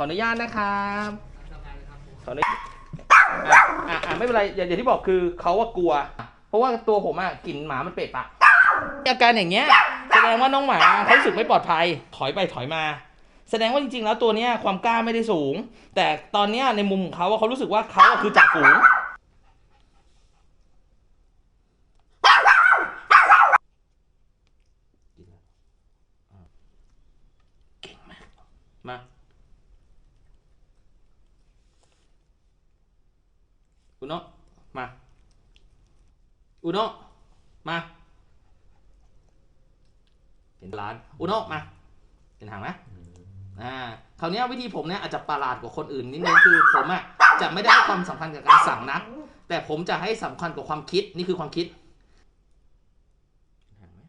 ออนุญาตนะครับขออนุญาตอะอะอะไม่เป็นไรอย่างอย่างที่บอกคือเขาว่ากลัว เพราะว่าตัวผมอะกลิ่นหมามันเปะปะอาการอย่างเงี้ยแสดงว่าน้องหมาเขารู้สึกไม่ปลอดภัย ถอยไปถอยมา แสดงว่าจริงๆ แล้วตัวเนี้ยความกล้าไม่ได้สูง แต่ตอนเนี้ยในมุมของเขาอะเขารู้สึกว่าเขาอะคือจ่าฝูงเก่งมากมา อุโนะมา อุโนะมาเห็นร้าน อุโนะมาเห็นหางไหมอ่าคราวเนี้ยวิธีผมเนี่ยอาจจะประหลาดกว่าคนอื่นนิดนึงคือผมอะจะไม่ได้ให้ความสำคัญกับการสั่งนัก แต่ผมจะให้สำคัญกับความคิดนี่คือความคิดเห็นหางไหม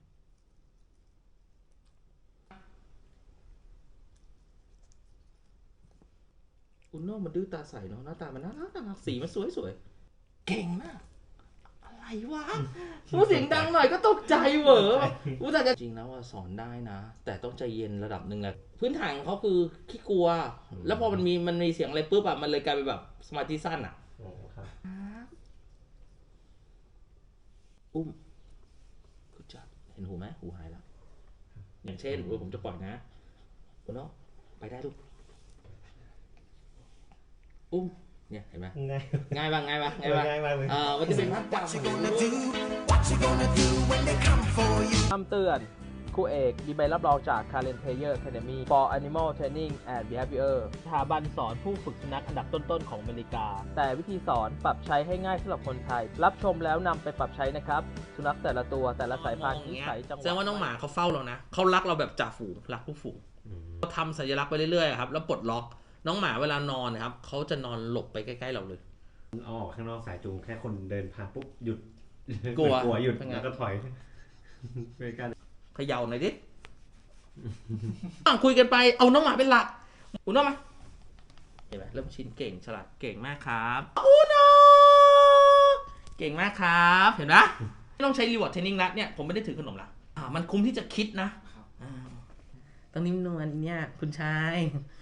อุนโนมันดื้อตาใสเนาะหน้าตามันน่ารักน่ารักสีมันสวยสวยเก่งมากอะไร วะพูดเสียงดังหน่อยก็ตกใจเหวออุตส่าห์จะจริงนะว่าสอนได้นะ แต่ต้องใจเย็นระดับหนึ่งแหละพื้นฐานของเขาคือขี้กลัว แล้วพอมันมีมันมีเสียงอะไรปุ๊บอะมันเลยกลายเป็นแบบสมาธิสั้นอะโอ้ครับอุ้มคุณจับเห็นหูไหมหูหายแล้วอย่างเช่นเออผมจะปล่อยนะอุนโนไปได้ลูกอุ้ม เนี่ยเห็นไหมง่ายง่ายป่ะง่ายป่ะง่ายป่ะง่ายมากเลยเอ่อมันจะเป็นภาพจำ What you gonna do? What you gonna do when they come for you? คำเตือนครูเอกมีใบรับรองจาก Karen Player Academy for Animal Training and Behavior สถาบันสอนผู้ฝึกสุนัขอันดับต้น ๆ ของอเมริกา แต่วิธีสอนปรับใช้ให้ง่ายสำหรับคนไทย รับชมแล้วนำไปปรับใช้นะครับ สุนัขแต่ละตัวแต่ละสายพันธุ์นิสัยจังหวะแสดงว่าน้องหมาเขาเฝ้าเรานะ เขารักเราแบบจ่าฝูงรักผู้ฝูงอืมเราทำสัญลักษณ์ไปเรื่อยๆครับ แล้วปลดล็อก น้องหมาเวลานอนนะครับเขาจะนอนหลบไปใกล้ๆเราเลย เอาออกข้างนอกสายจูงแค่คนเดินผ่านปุ๊บหยุดกลัวกลัวหยุดเป็นไง แล้วก็ถอยไม่กล้าเขย่าหน่อยดิอะคุยกันไปเอาน้องหมาเป็นหลักอุโนะมาเห็นไหมเริ่มชินเก่งฉลาดเก่งมากครับอุโนะเก่งมากครับ เห็นไหมไม่ต้องใช้รีวอร์ดเทรนนิ่งละเนี่ยผมไม่ได้ถือขนมละอ่ามันคุ้มที่จะคิดนะอ่า ต้องนิ่มนวลเนี่ยคุณชาย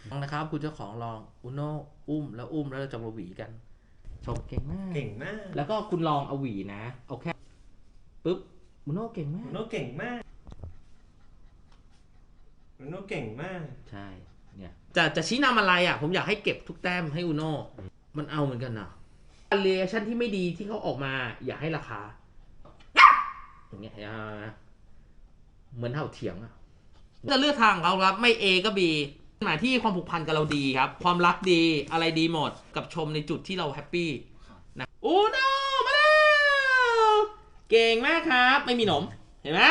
ลองนะครับ คุณเจ้าของลองอุโนะอุ้มแล้วอุ้มแล้วเราจะมาหวีกันชมเก่งมากเก่งมากแล้วก็คุณลองเอาหวีนะเอาแค่ปุ๊บอุโนะเก่งมากโนเก่งมากโนเก่งมาก ใช่เนี่ยจะจะชี้นำอะไรอะ ผมอยากให้เก็บทุกแต้มให้อุโน่มันเอาเหมือนกันนะเรียชั่นที่ไม่ดีที่เขาออกมา อย่าให้ราคาอย่างเงี้ยอ่าเหมือนเท่าเถียงอะ จะเลือกทางของเขาครับ ไม่ A ก็ B หมายที่ความผูกพันกับเราดีครับ ความรักดีอะไรดีหมด กับชมในจุดที่เราแฮปปี้นะอุโน่มาแล้วเก่งมากครับ ไม่มีหนม เห็นไหม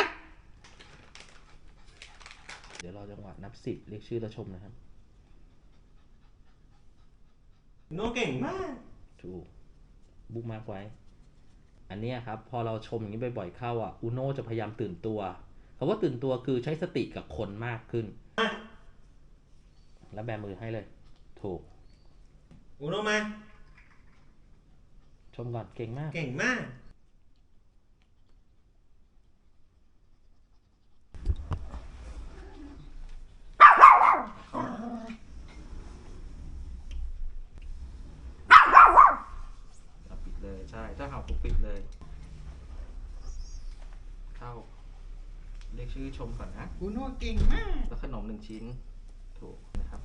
เดี๋ยวรอจังหวะนับสิบเรียกชื่อแล้วชมนะครับ โนเก่งมาก ถูกบุ๊กมาร์กไว้ อันเนี้ยครับ พอเราชมอย่างนี้บ่อยๆเข้าอะ อุโน่จะพยายามตื่นตัว คำว่าตื่นตัวคือใช้สติกับคนมากขึ้น แล้วแบมือให้เลย ถูกอุโนมา ชมก่อนเก่งมาก เก่งมากเอาปิดเลย ใช่ ถ้าเห่าปุ๊บปิดเลย เข้า เรียกชื่อชมก่อนนะอุโน่เก่งมาก แล้วขนมหนึ่งชิ้น ถูกนะครับ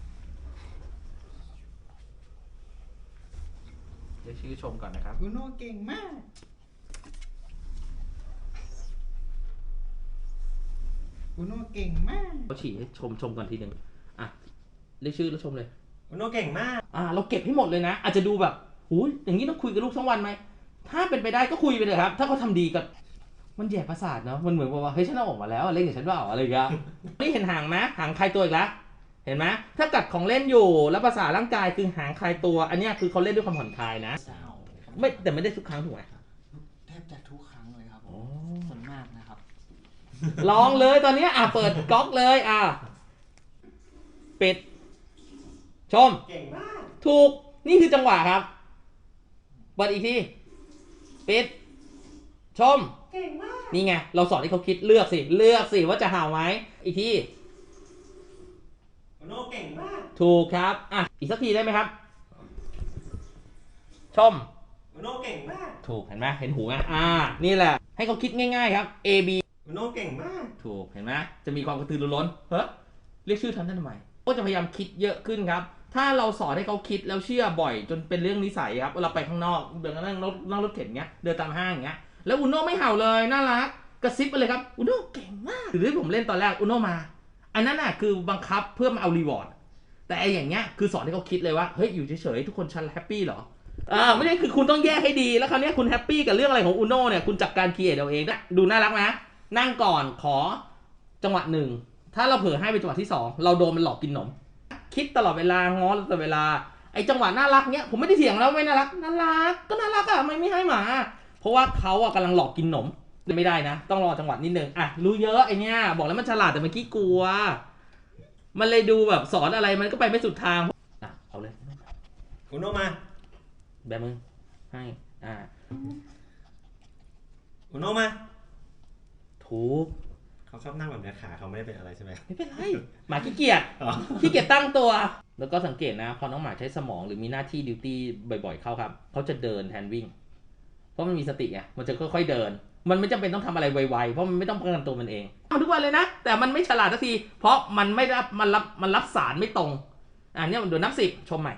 เรียกชื่อชมก่อนนะครับอุโน่เก่งมากอุโน่เก่งมาก เขาฉี่ให้ชมชมก่อนทีหนึ่งอะ เรียกชื่อแล้วชมเลยอุโนเก่งมาก อ่าเราเก็บให้หมดเลยนะ อาจจะดูแบบหูยอย่างนี้ต้องคุยกับลูกทั้งวันไหม ถ้าเป็นไปได้ก็คุยไปเลยครับ ถ้าเขาทำดีก็ มันแย่ประสาทเนาะมันเหมือนกับว่าเฮ้ยฉันเอาออกมาแล้วอะเล่นกับฉันเปล่าอะไรอย่างเงี้ยนี่เห็นหางไหมหางใครตัวอีกแล้วเห็นไหมถ้ากัดของเล่นอยู่แล้วภาษาร่างกายคือหางใครตัว อันเนี้ยคือเขาเล่นด้วยความผ่อนคลายนะสาวไม่แต่ไม่ได้ทุกครั้งถูกไหมแทบจะทุกครั้งเลยครับผอ๋อมส่วนมากนะครับ ลองเลยตอนเนี้ยอะเปิดก๊อกเลยอะปิด ชม เก่งมาก ถูกนี่คือจังหวะครับ เปิดอีกที ปิด ชม เก่งมาก นี่ไง เราสอนให้เขาคิดเลือกสิ เลือกสิว่าจะเห่าไหมอีกทีอุโนเก่งมาก ถูกครับ อะ อีกสักทีได้ไหมครับ ชมอุโน่เก่งมาก ถูกเห็นไหมเห็นหูไหมอ่า นี่แหละ ให้เขาคิดง่าย ๆ ครับ A B อุโน่เก่งมาก ถูกเห็นไหมจะมีความกระตือรือร้น เฮ้ยเรียกชื่อทันท่านทำไม ก็จะพยายามคิดเยอะขึ้นครับ ถ้าเราสอนให้เขาคิดแล้วเชื่อบ่อย จนเป็นเรื่องนิสัยครับเวลาไปข้างนอก เดินนั่งรถนั่งรถเข็นเงี้ย เดินตามห้างอย่างเงี้ย แล้วอุโน่ไม่เห่าเลยน่ารักกระซิบไปเลยครับอุโน่เก่งมากหรือผมเล่นตอนแรกอุโน่มา อันนั้นน่ะคือบังคับเพื่อมาเอารีวอร์ดแต่ไอ้อย่างเงี้ยคือสอนให้เขาคิดเลยว่าเฮ้ยอยู่เฉยๆทุกคนฉันแฮปปี้เหรออ่าไม่ได้คือคุณต้องแยกให้ดีแล้วคราวนี้คุณแฮปปี้กับเรื่องอะไรของอุโน่เนี่ยคุณจัดการคีเอทเอาเองนะดูน่ารักไหมนั่งก่อนขอจังหวะหนึ่งถ้าเราเผลอให้เป็นจังหวะที่สองเราโดนมันหลอกกินนม คิดตลอดเวลาง้อตลอดเวลาไอ้จังหวะน่ารักเนี้ยผมไม่ได้เถียงแล้วไม่น่ารักน่ารัก ก็น่ารักอะไม่ไม่ให้หมา เพราะว่าเขาอะกำลังหลอกกินนมไม่ได้นะ ต้องรอจังหวะนิดนึงอะรู้เยอะไอเนี้ยบอกแล้วมันฉลาดแต่เมื่อกี้กลัว มันเลยดูแบบสอนอะไรมันก็ไปไม่สุดทางอะเอาเลยอุโน่มาแบมือให้อ่าอุโน่มาถูกเขาชอบนั่งแบบเนี้ยขาเขาไม่ได้เป็นอะไรใช่ไหมไม่เป็นไรหมาขี้เกียจอ๋อขี้เกียจตั้งตัว แล้วก็สังเกตนะ พอน้องหมาใช้สมองหรือมีหน้าที่ดิวตี้บ่อย ๆ เข้าครับเขาจะเดินแทนวิ่ง เพราะมันมีสติไงมันจะค่อยๆเดิน มันไม่จำเป็นต้องทำอะไรไวๆเพราะมันไม่ต้องป้องกันตัวมันเองทำทุกวันเลยนะ แต่มันไม่ฉลาดสักที เพราะมันไม่รับมันรับมันรับสารไม่ตรงอ่าเนี่ยเดี๋ยวนับสิบชมใหม่